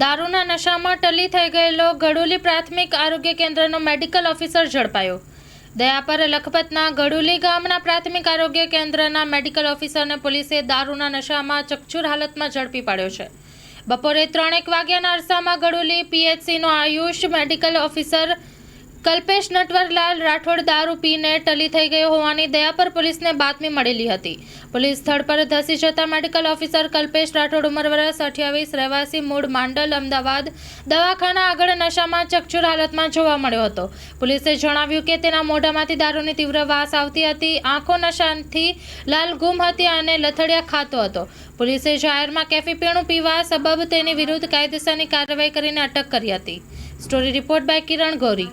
દારૂના નશામાં ટલી થઈ ગયેલો ગડુલી પ્રાથમિક આરોગ્ય કેન્દ્રનો મેડિકલ ઓફિસર ઝડપાયો. દયાપર લખપતના ગડુલી ગામના પ્રાથમિક આરોગ્ય કેન્દ્રના મેડિકલ ઓફિસરને પોલીસે દારૂના નશામાં ચકચૂર હાલતમાં ઝડપી પાડ્યો છે. બપોરે ત્રણેક વાગ્યાના અરસામાં ગડુલી પીએચસીનો આયુષ મેડિકલ ઓફિસર કલ્પેશ નટવરલાલ રાઠોડ દારૂ પીને ટલી થઈ ગયો હોવાની દયાપર પોલીસને બાતમી મળેલી હતી. પોલીસ સ્થળ પર ધસી જતા મેડિકલ ઓફિસર કલ્પેશ રાઠોડ ઉંમર વર્ષ અઠ્યાવીસ, રહેવાસી મૂળ માંડલ, અમદાવાદ, દવાખાના આગળ નશામાં ચકચુર હાલતમાં જોવા મળ્યો હતો. પોલીસે જણાવ્યું કે તેના મોઢામાંથી દારૂની તીવ્ર વાસ આવતી હતી, આંખો નશાથી લાલ ગુમ હતી અને લથડિયા ખાતો હતો. પોલીસે જાહેરમાં કેફી પીણું પીવા સબબ તેની વિરુદ્ધ કાયદેસરની કાર્યવાહી કરીને અટક કરી હતી. Story report by Kiran Gauri.